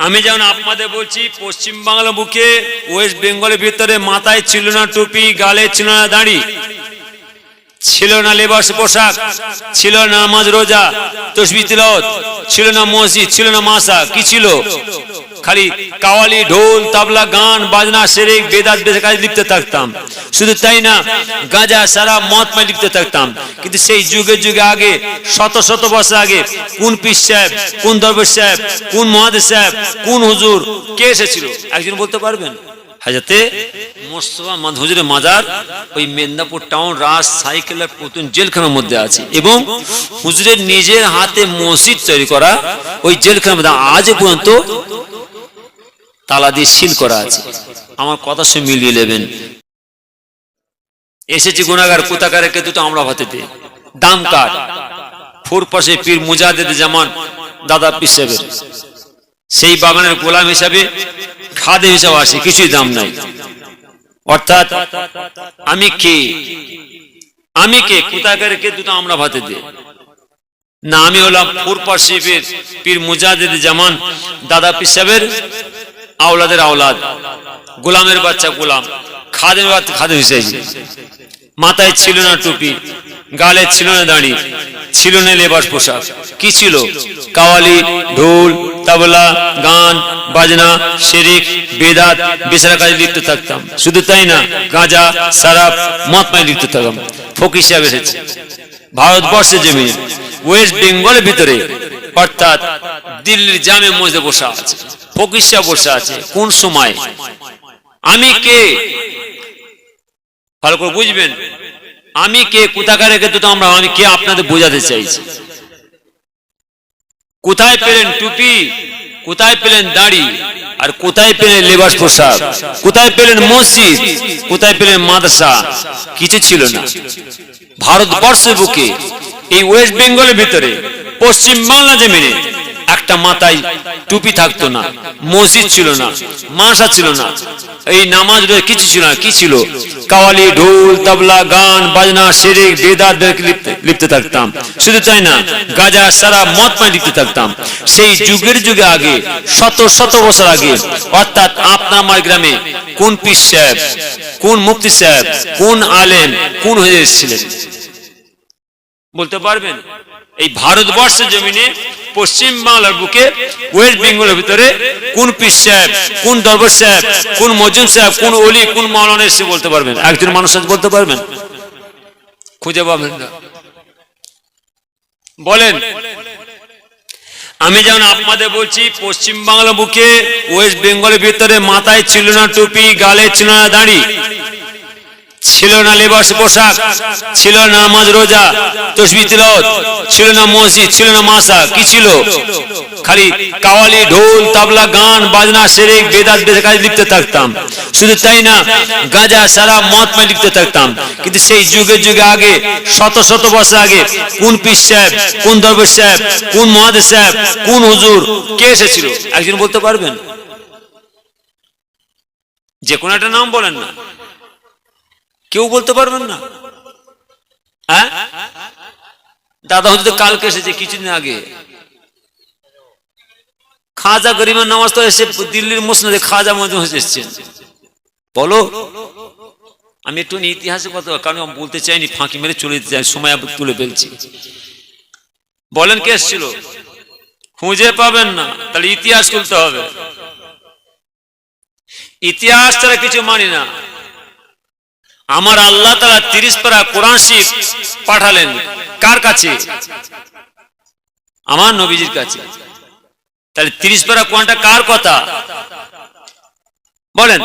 আমি যেমন আপনাদের বলছি পশ্চিম বাংলা বুকে ওয়েস্ট বেঙ্গলের ভিতরে মাথায় ছিল না টুপি, গালে ছিল না দাঁড়ি, ছিল না লেবাস পোশাক, ছিল না নামাজ রোজা, তসবি তিল ছিল না মসজিদ, ছিল না মাসা, কি ছিল? খালি কাওয়ালি ঢোল, তাবলা, গান, বাজনা, সেরেক, বেদাত বেদে কাজে লিপ্ত থাকতাম। শুধু তাই না, গাঁজা, সারা মদ পায় লিপ্ত থাকতাম। কিন্তু সেই যুগে যুগে আগে, শত শত বছর আগে, কোন পীর সাহেব, কোন দরবেশ সাহেব, কোন মহাদেব সাহেব, কোন হুজুর, কে এসেছিল? একজন বলতে পারবেন? হাজাতে মোস্তফা হুজুরের মাজার, ওই মেদিনীপুর টাউন রাজ সাইকেল আর পুতুন জেলখানার মধ্যে আছে। এবং হুজুরের নিজের হাতে মসজিদ তৈরি করা ওই জেলখানার মধ্যে আজ পর্যন্ত তালা দিয়ে সিল করা আছে। আমার কথা সে মিলিয়ে নেবেন। এসেছি গুণাগার কুতাকারকে দুটো আমরা ভাতে দে দাম কার? ফুর পাশে পীর মুজাহিদ জামান, দাদা পিসেবের সেই বাগানের গোলাম হিসাবে খাদে হিসাবে আসে, কিছুই দাম নাই। অর্থাৎ, আমি কে? আমি কে? কোথাকার কে দুটো আমরা ভাতে দে না, আমি হলাম ফুরপা শিবের পীর মুজাহিদ জামান, দাদা পিসাবের আওলাদের আওলাদ। গোলামের বাচ্চা গোলাম। খাদের বাচ্চা খাদে হিসেবে মাথায় ছিল না টুপি, গালে ছিল না দাড়ি, ছিল না লেবাস পোশাক। কি ছিল? কাওয়ালি, ঢোল, তাবলা, গান, বাজনা, শেরিক, বেদাত বেসারা কাজে লিপ্ত থাকতাম। শুধু তাই না, গাঁজা, সারাপ, মদ পায়ে লিপ্ত থাকতাম। ফকির সাহেব এসেছে। ভারতবর্ষের জমি ওয়েস্ট বেঙ্গলের ভিতরে অর্থাৎ দিল্লির জামে মসজিদে বসে আছে ফকির সাহেব বসে আছে, কোন সময়? আমি কে? ভালো করে বুঝবেন। আমি কে? কোথাকার রেখে দুটো আমরা আমি কে আপনাদের বোঝাতে চাইছি। কোথায় পেলেন টুপি? কোথায় পেলেন দাড়ি? আর কোথায় পেলেন লেবাস পোশাক? কোথায় পেলেন মসজিদ? কোথায় পেলেন মাদ্রাসা? কিছু ছিল না। ভারতবর্ষের বুকে, এই ওয়েস্ট বেঙ্গলের ভিতরে পশ্চিম বাংলা জমিনে একটা মাথায় টুপি থাকতো না, মসজিদ ছিল না মাসা ছিল না। এই নামাজ কিছু ছিল না, কি ছিল? কাওয়ালি, ঢোল, তবলা, গান, বাজনা শেরেক বেদাত লিপ্ত থাকতাম। শুধু তাই না, গাজা, সারা মদ পায় লিপ্ত থাকতাম। সেই যুগের যুগে আগে, শত শত বছর আগে, অর্থাৎ আপনার আমার গ্রামে কোন পীর সাহেব, কোন মুফতি সাহেব, কোন আলেম, কোন হয়ে এসেছিলেন? বলতে পারবেন? এই ভারতবর্ষের জমিনে পশ্চিম বাংলার বুকে ওয়েস্ট বেঙ্গলের ভিতরে কোন পীর সাহেব, কোন দরবার সাহেব, কোন মজুম সাহেব, কোন অলি কোন মাওলানা এসে বলতে পারবেন? একজন মানুষ বলতে পারবেন? খুঁজে পাবেন না। বলেন। আমি যেমন আপনাদের বলছি, পশ্চিম বাংলা বুকে ওয়েস্ট বেঙ্গলের ভিতরে মাথায় ছিল না টুপি, গালে ছিল না দাড়ি। ছিল না লেবাস পোশাক, ছিল না নামাজ রোজা, তসবি তিলাওয়াত, ছিল না মসজিদ, ছিল না মাসা, কি ছিল? খালি কাওয়ালি, ঢোল, তাবলা, গান, বাজনা, সেরেক, বেদাত বেদে কাজে লিপ্ত থাকতাম। শুধু তাই না, গাঁজা, সারা মদ পায় লিপ্ত থাকতাম। কিন্তু সেই যুগে যুগে আগে, শত শত বছর আগে, কোন পীর সাহেব, কোন দরবেশ সাহেব, কোন মহাদেব সাহেব, কোন হুজুর, কে এসেছিল? একজন বলতে পারবেন? যে কোনো একটা নাম বলেন না। কেউ বলতে পারবেন না? হ্যাঁ? দাদা হয়তো কালকে এসেছে কিছুদিন আগে। খাজা গরিমের নামাজ তো এসে দিল্লির মুসনাদে খাজা মজুম এসেছেন। বলো, আমি একটু ইতিহাসে কথা কারণ আমি বলতে চাইনি, ফাঁকি মেরে চলে যেতে চাই, সময় তুলে ফেলছি। বলেন কে এসেছিল? খুঁজে পাবেন না, তাহলে ইতিহাস খুলতে হবে। ইতিহাস ছাড়া কিছু মানি না। আমার আল্লাহ তারা তিরিশ পারা কোরআন শিখ পাঠালেন। কার কাছে? আমার নবীজির কাছে। তাহলে তিরিশ পারা কোরআনটা কার কথা? বলেন।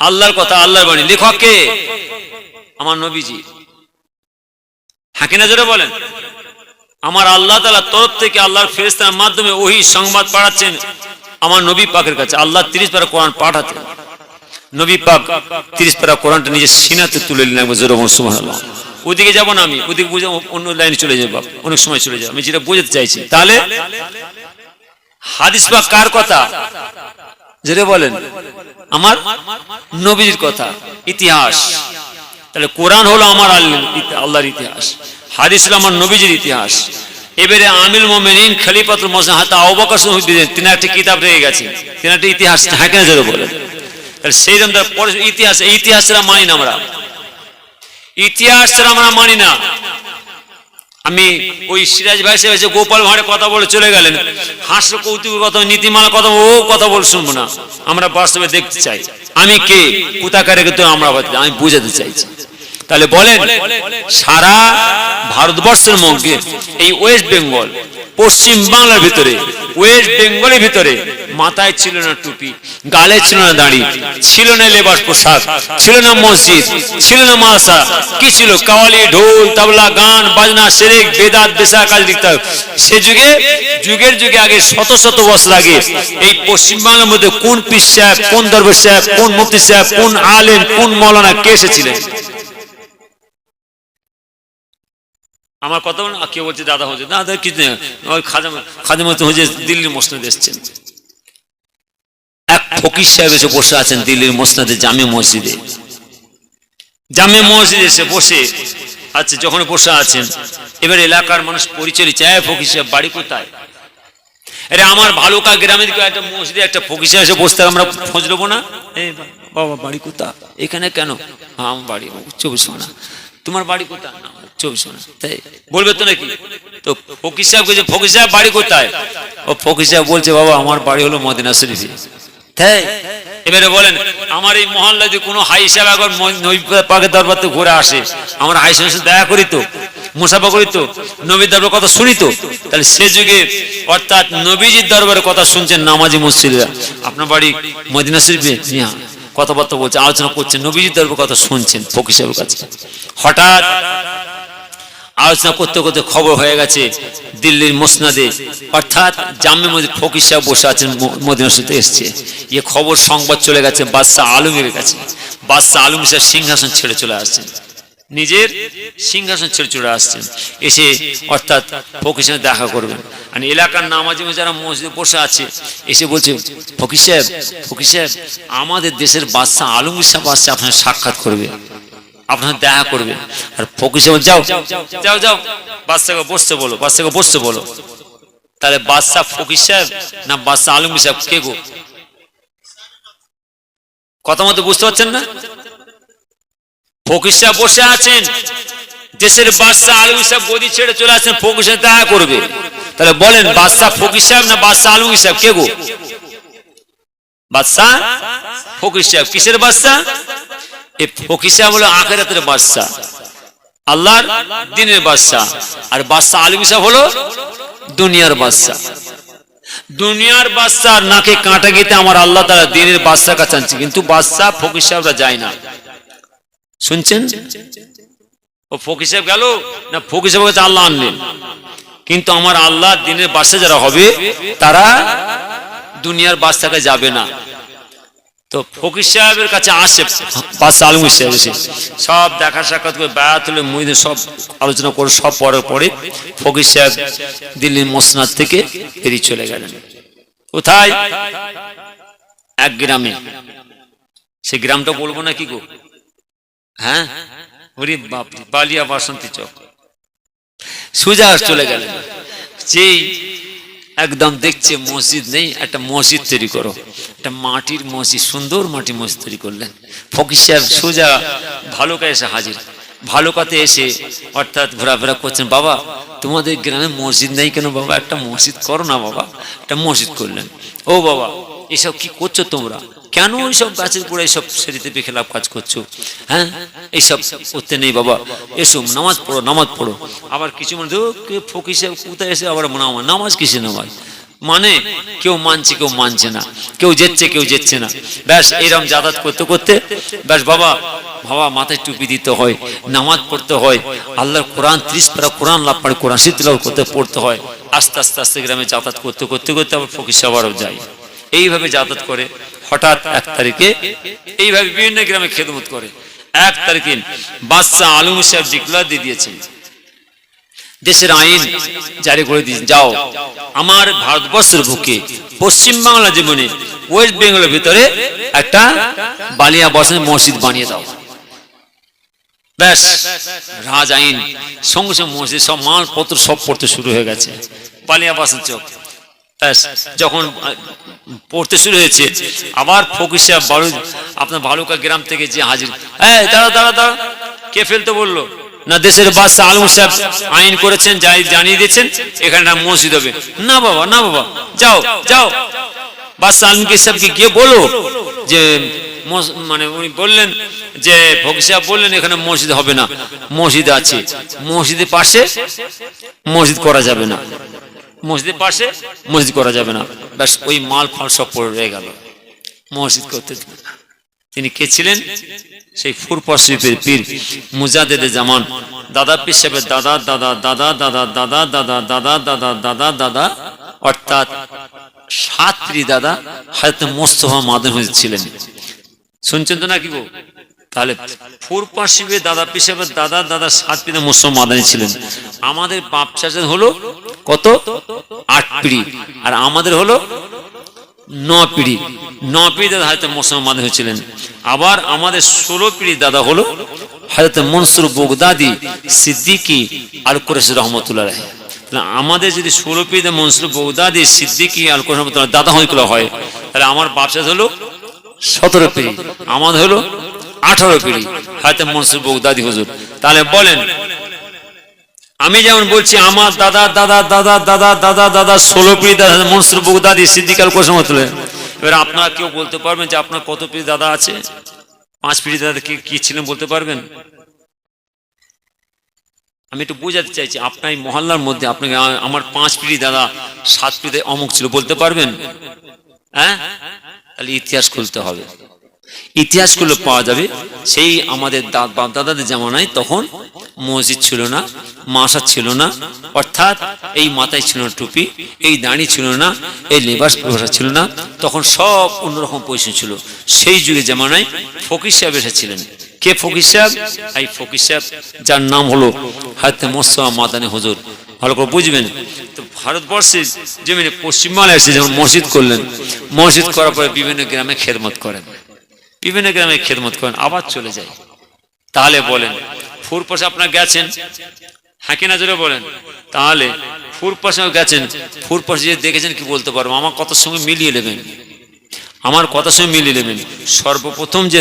আল্লাহর কথা, আল্লাহর বাণী। লেখক কে? আমার নবীজি। হাকিনা জোরে বলেন। আমার আল্লাহ তালা তরফ থেকে আল্লাহর ফেরেস্তার মাধ্যমে ওই সংবাদ পাঠাচ্ছেন আমার নবী পাকের কাছে। আল্লাহ তিরিশ পারা কোরআন পাঠাতেন। নবী পাক তিরিশ পারা কোরআনটা নিজের সিনাতে তুলে নিলেন একবার জোর সুবহানাল্লাহ। ওদিকে যাব না আমি, ওদিকে বুঝে অন্য লাইনে চলে যাব অনেক সময় চলে যাব আমি যেটা বোঝাতে চাইছি। তাহলে হাদিস পাক কার কথা? যেটা বলেন। আমার নবীর কথা, ইতিহাস। তাহলে কোরআন হলো আমার আল্লাহর ইতিহাস। হাদিস হলো আমার নবীজির ইতিহাস। এবারে আমিল মোমেনিন খলিফাতুল মসজিদ হাতে অবকাশ তিনি একটা কিতাব রয়ে গেছে তিনি একটা ইতিহাস জোরে বলেন। সেই জন্য ইতিহাস এই ইতিহাসটা মানি না আমরা। ইতিহাসটা আমরা মানি না। আমি ওই সিরাজ ভাই সাহেব গোপাল ভাঁড়ে কথা বলে চলে গেলেন। হাস্য কৌতুক কথা নীতিমালা কথা, ও কথা বলে শুনব না। আমরা বাস্তবে দেখতে চাই। আমি কে? কোথাকারে কিন্তু আমরা আমি বুঝাতে চাইছি। তাহলে বলেন, সারা ভারতবর্ষের মধ্যে এই ওয়েস্ট বেঙ্গল, পশ্চিম বাংলার ভিতরে, ওয়েস্ট বেঙ্গলের ভিতরে মাথায় ছিল না টুপি, গালে ছিল না দাড়ি, ছিল না লেবাস পোশাক, ছিল না মসজিদ, ছিল না মাসা কি ছিল কাওয়ালি, ঢোল, তাবলা, গান, বাজনা, সেরেক, বেদাত বেসা কাজ, লিখতে। সে যুগে, যুগের যুগে আগে শত শত বছর আগে এই পশ্চিম বাংলার মধ্যে কোন পীর সাহেব, কোন দরবার সাহেব, কোন মুফতি সাহেব, কোন আলেম, কোন মৌলানা কে এসেছিলেন আমার কথা কেউ বলছে দাদা হচ্ছে দাদা কিছু নেই। খাজা খাজা দিল্লির মসনদে এসছেন। এক ফকির সাহেব এসে বসে আছেন দিল্লির মসনদে জামে মসজিদে। জামে মসজিদে এসে বসে আচ্ছা যখন বসে আছেন এবার এলাকার মানুষ পরিচয় "এই ফকির সাহেব বাড়ি কোথায়? আরে আমার ভালুকা গ্রামের একটা মসজিদে একটা ফকির সাহেব এসে বসতে আমরা খোঁজ নেব না? বাবা বাড়ি কোথায়? এখানে কেন? "হ্যাঁ, আমার বাড়ি চব্বিশ তোমার বাড়ি কোথায়? চব্বিশ তাই বলবে তো নাকি? তো ফকির সাহেব ফকির সাহেব বাড়ি কোথায়? ও ফকির সাহেব বলছে, বাবা, আমার বাড়ি হলো মদিনা তাই এবারে বলেন, আমার এই যদি কোনো হাই সাহেব পাকের দরবার থেকে ঘুরে আসে, আমরা হাই সাহেবের সাথে দেখা করি তো, মুসাফা তো, নবীর দরবার কথা তো, তাহলে সে যুগে অর্থাৎ নবীজির দরবারের কথা শুনছেন নামাজি মসজিদরা। আপনার বাড়ি মদিনা শরীফে? হ্যাঁ কথাবার্তা বলছে, আলোচনা করছেন, নবীজির দরবার কথা শুনছেন ফকির সাহেবের কাছে। হঠাৎ আলোচনা করতে করতে খবর হয়ে গেছে দিল্লির মোসনাদে। অর্থাৎ জামে মসজিদ ফকির সাহেব বসে আছেন মদিনা শরীফে এসছে। ইয়ে খবর সংবাদ চলে গেছে বাদশাহ আলমের কাছে। বাদশাহ আলম সাহেব সিংহাসন ছেড়ে চলে আসছেন। নিজের সিংহাসন ছেড়ে চলে আসছেন। এসে অর্থাৎ ফকির সাহেব দেখা করবেন। আর এলাকার নামাজি যারা মসজিদে বসে আছে, এসে বলছে, ফকির সাহেব ফকির সাহেব, আমাদের দেশের বাদশাহ আলমগীর সাহেব আসছে, আপনার সাক্ষাৎ করবে। আপনার দেখা করবে। আর ফকির সাহেব যাও যাও যাও বাচ্চাকে বসতে বলো বাচ্চাকে বসতে বলো। তাহলে বাদশাহ ফকির সাহেব না বাদশাহ আলমগীর সাহেব কে গো? কথা মতো বুঝতে পারছেন না? ফকির সাহেব বসে আছেন। দেশের বাদশাহ আলমগীর সাহেব গদি ছেড়ে চলে আসছেন ফকির সাহেব দেখা করবে। তাহলে বলেন বাদশাহ ফকির সাহেব না বাদশাহ আলমগীর সাহেব কে গো? বাদশাহ ফকির সাহেব কিসের বাদশাহ ফকির হলো আখেরাতের বাদশাহ আল্লাহর দিনের বাদশাহ আর বাদশাহ হলো দুনিয়ার বাদশাহ দুনিয়ার বাদশাহ নাকে কাঁটা গেতে আমার আল্লাহ তারা দিনের বাদশাহ কিন্তু বাদশাহ ফকির সাহেবরা যায় না। শুনছেন? ও ফকির সাহেব গেল না ফকির সাহেব কাছে আল্লাহ আনলেন। কিন্তু আমার আল্লাহ দিনের বাদশাহ যারা হবে, তারা দুনিয়ার বাদশাকে যাবে না। তো ফকির সাহেবের কাছে আসে বাদশাহ আলমগীর সাহেব এসে। সব দেখা সাক্ষাৎ করে বেড়াত হলে মহিদের সব আলোচনা করে সব পড়ার পরে ফকির সাহেব দিল্লির মসনাদ থেকে বেরিয়ে চলে গেলেন। কোথায়? এক গ্রামে। সে গ্রামটা বলব না কি গো? হ্যাঁ? ওরে বাপ বালিয়া বাসন্তী চক। সোজা চলে গেলেন। যেই একদম দেখছে মসজিদ নেই, একটা মসজিদ তৈরি করো। একটা মাটির মসজিদ, সুন্দর মাটির মসজিদ তৈরি করলেন। ফকির সাহেব সোজা ভালুকা এসে হাজির। ভালো কাতে এসে অর্থাৎ ঘোরাফেরা করছেন, বাবা, তোমাদের গ্রামে মসজিদ নেই কেন বাবা? একটা মসজিদ করো না বাবা, একটা মসজিদ করলেন। ও বাবা এসব কি করছ তোমরা? কেন এইসব গাছের গোড়ায় সব সেরিতে বেখেলাপ কাজ করছ? হ্যাঁ? এইসব করতে নেই বাবা। এসো, নামাজ পড়ো নামাজ পড়ো। আবার কিছু মনে সাহেব কোথায় এসে আবার নামাজ নামাজ কিসে নামাজ? মানে কেউ মানছে কেউ মানছে না। কেউ যেচ্ছে কেউ যেচ্ছে না। ব্যাস, এরম যাতায়াত করতে করতে, ব্যাস বাবা বাবা মাথায় টুপি দিতে হয়, নামাজ পড়তে হয়। আল্লাহর কোরআন, ত্রিশ পারা কোরআন লাভ পারে কোরআন শীতলাও করতে, পড়তে হয়। আস্তে আস্তে আস্তে গ্রামে যাতায়াত করতে করতে করতে আবার ফকির সাহেব আরও যায়। এইভাবে যাতায়াত করে, হঠাৎ এক তারিখে এইভাবে বিভিন্ন গ্রামে খেদমত করে। এক তারিখে বাদশাহ আলম সাহেব জিকলা দিয়ে দিয়েছেন, দেশের আইন জারি করে দিয়ে যাও। আমার ভারতবর্ষের বুকে, পশ্চিম বাংলা জীবনে, ওয়েস্ট বেঙ্গলের ভিতরে একটা বালিয়া বসেন মসজিদ বানিয়ে দাও। ব্যাস, রাজ আইন, সঙ্গে সঙ্গে মসজিদ, সব মালপত্র সব পড়তে শুরু হয়ে গেছে। পালিয়া বাসের চোখ। যখন পড়তে শুরু হয়েছে, আবার ফকির সাহেব বালু আপনার ভালুকা গ্রাম থেকে যে হাজির। এই দাঁড়া দাঁড়া দাঁড়া কে ফেলতে বলল? না, দেশের বাদশাহ আলম সাহেব আইন করেছেন যাই জানিয়ে দিয়েছেন, এখানে না মসজিদ হবে। না বাবা না বাবা, যাও যাও। বাদশাহ আলমকে সাহেবকে গিয়ে বলো যে মানে উনি বললেন যে ফকির সাহেব বললেন এখানে মসজিদ হবে না। মসজিদ আছে। মসজিদের পাশে মসজিদ করা যাবে না। মসজিদের পাশে মসজিদ করা যাবে না ব্যাস ওই মাল ফাল সব পড়ে রয়ে গেল মসজিদ করতে তিনি কে ছিলেন সেই শিল্পের পীর মুজাদেদে জামান দাদা পীর সাহেবের দাদা দাদা দাদা দাদা দাদা দাদা দাদা দাদা দাদা দাদা অর্থাৎ সাত পীর দাদা হয়তো মোস্তফা মাদন ছিলেন শুনছেন তো নাকি গো তাহলে শিবের দাদা পীর সাহেবের দাদা দাদা সাত পীর মোস্তফা মাদানি ছিলেন আমাদের বাপ চাচা হলো কত? আট পিড়ি। আর আমাদের হলো ন পিড়ি। ন পিড়ি দাদা হয়তো মুসলমান হয়েছিলেন। আবার আমাদের ষোলো পিড়ি দাদা হলো হয়তো মনসুর বগদাদি সিদ্দিকি আল কোরেশ রহমতুল্লাহ রাহে আমাদের যদি ষোলো পিড়ি মনসুর বগদাদি সিদ্দিকি আল কোরেশ রহমতুল্লাহ দাদা হইগুলো হয়, তাহলে আমার বাপসা হলো সতেরো পিড়ি। আমাদের হলো আঠারো পিড়ি। হয়তো মনসুর বগদাদি হুজুর। তাহলে বলেন আমি যেমন বলছি, আমার দাদা দাদা দাদা দাদা দাদা দাদা, ষোলো পিড়ি দাদা, মনসুর দাদি, সিদ্দিকাল কোসম তুলে এবার আপনারা কেউ বলতে পারবেন যে আপনার কত পিড়ি দাদা আছে? পাঁচ পিড়ি দাদা কি কি ছিলেন বলতে পারবেন? আমি একটু বোঝাতে চাইছি, আপনার এই মহল্লার মধ্যে আপনাকে, আমার পাঁচ পিড়ি দাদা, সাত পিড়ি অমুক ছিল, বলতে পারবেন? হ্যাঁ? তাহলে ইতিহাস খুলতে হবে। ইতিহাসগুলো পাওয়া যাবে, সেই আমাদের বাপ দাদাদের জামানায় তখন মসজিদ ছিল না মাসাদ ছিল না। অর্থাৎ এই মাথায় ছিল না টুপি, এই দাঁড়ি ছিল না, এই লেবাস ব্যবসা ছিল না। তখন সব অন্যরকম পজিশন ছিল। সেই যুগে জামানায় ফকির সাহেব এসেছিলেন। কে ফকির সাহেব? এই ফকির সাহেব, যার নাম হলো হাতে মোস্তফা মাদানি হুজুর। ভালো করে বুঝবেন। তো ভারতবর্ষের জমিনে পশ্চিমবাংলায় এসে যেমন মসজিদ করলেন, মসজিদ করার পরে বিভিন্ন গ্রামে খেদমত করেন। বিভিন্ন গ্রামে খেদমত করেন, আবার চলে যায়। তাহলে বলেন, ফুরপাশে আপনার গেছেন? হ্যাঁ কিনা জোরে বলেন, তাহলে ফুরপাশে গেছেন, ফুরপাশে যে দেখেছেন কি বলতে পারব? আমার কথার সঙ্গে মিলিয়ে নেবেন। আমার কথার সঙ্গে মিলিয়ে নেবেন। সর্বপ্রথম যে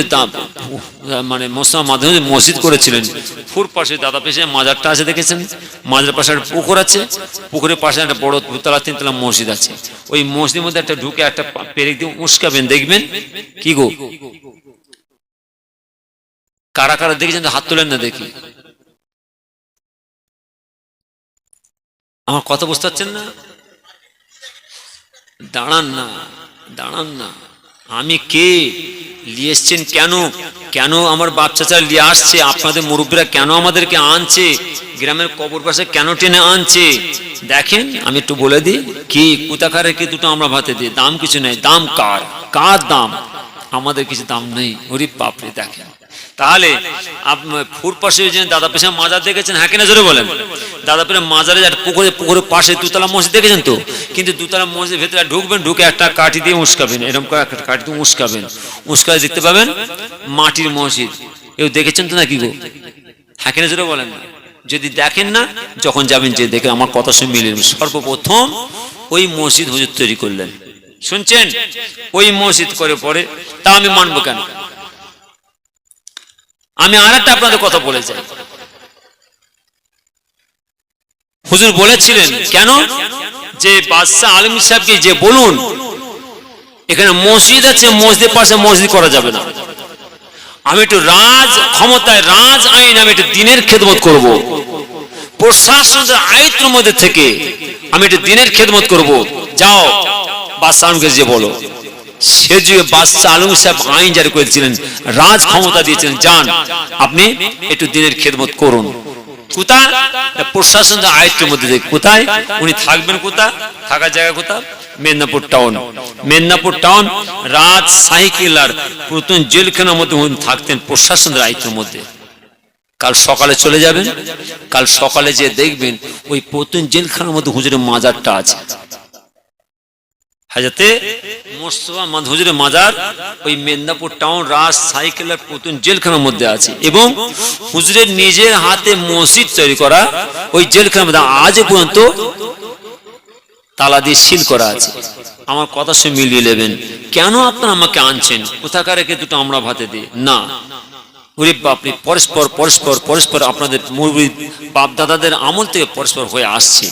মানে মোসলাম মাধ্যমে যে মসজিদ করেছিলেন ফুর পাশে দাদা পেশে মাজারটা আছে দেখেছেন? মাজার পাশে একটা পুকুর আছে, পুকুরের পাশে একটা বড় দুতলা, তিনতলা মসজিদ আছে। ওই মসজিদের মধ্যে একটা ঢুকে একটা পেরেক দিয়ে উস্কাবেন, দেখবেন? কি গো? কারা কারা দেখেছেন? হাত তোলেন না দেখি। আমার কথা বুঝতে পারছেন না? দাঁড়ান না দাঁড়ান না। আমি কে? নিয়ে কেন? কেন আমার বাচ্চাটা নিয়ে আসছে? আপনাদের মুরব্বীরা কেন আমাদেরকে আনছে? গ্রামের কবর পাশে কেন টেনে আনছে? দেখেন, আমি একটু বলে দিই, কি কুতাকারে কি দুটো আমরা ভাতে দিই। দাম কিছু নেই। দাম কার? কার দাম? আমাদের কিছু দাম নেই। হরি বাপরে, দেখেন। তাহলে আপ- ফুর পাশে যে দাদা পেশা মাজার দেখেছেন হ্যাঁ কিনা জোরে বলেন? দাদা পেশা মাজারে একটা পুকুরে, পুকুরের পাশে দুতলা মসজিদ দেখেছেন তো? কিন্তু দুতলা মসজিদ ভেতরে ঢুকবেন, ঢুকে একটা কাঠি দিয়ে উস্কাবেন, এরকম করে একটা কাঠি দিয়ে উস্কাবেন। উস্কালে দেখতে পাবেন মাটির মসজিদ। কেউ দেখেছেন তো নাকি গো? হ্যাঁ কিনা জোরে বলেন? যদি দেখেন না, যখন যাবেন যে দেখে আমার কথা শুনে মিলিয়ে সর্বপ্রথম ওই মসজিদ হুজুর তৈরি করলেন। শুনছেন? ওই মসজিদ করে পরে তা আমি মানবো কেন? আমি আর একটা আপনাদের কথা বলে যাই। হুজুর বলেছিলেন, কেন? যে বাদশাহ আলম সাহেবকে যে বলুন, এখানে মসজিদ আছে, মসজিদের পাশে মসজিদ করা যাবে না। আমি একটু রাজ, ক্ষমতায় রাজ আইন, আমি একটু দিনের খেদমত করব। প্রশাসনের আয়ত্তের মধ্যে থেকে আমি একটু দিনের খেদমত করব। যাও। বাদশাহ যে বলো, সে যুগে বাদশাহ আলম সাহেব আইন জারি করেছিলেন রাজ ক্ষমতা দিয়েছিলেন যান আপনি একটু দিনের খেদমত করুন। কোথায়? না প্রশাসনের আয়ত্তের মধ্যে কোথায়? উনি থাকবেন কোথায়? থাকার জায়গা কোথায়? মেদিনীপুর টাউন। মেদিনীপুর টাউন রাজ সাইকেলার প্রথম জেলখানার মধ্যে উনি থাকতেন প্রশাসনের আয়ত্তের মধ্যে। কাল সকালে চলে যাবেন। কাল সকালে যে দেখবেন ওই প্রথম জেলখানার মধ্যে হুজুরের মাজারটা আছে। হাজাতে মোস্তফা মাদ হুজুরের মাজার ওই মেদিনীপুর টাউন রাজ সাইকেলের পুতুন জেলখানার মধ্যে আছে এবং হুজুরের নিজের হাতে মসজিদ তৈরি করা ওই জেলখানার মধ্যে আজ পর্যন্ত তালা দিয়ে সিল করা আছে। আমার কথা সে মিলিয়ে নেবেন। কেন আপনারা আমাকে আনছেন? কোথাকার রেখে দুটো আমরা ভাতে দিই? না। পরস্পর পরস্পর পরস্পর আপনাদের মুরব্বী বাপ দাদাদের আমল থেকে পরস্পর হয়ে আসছে।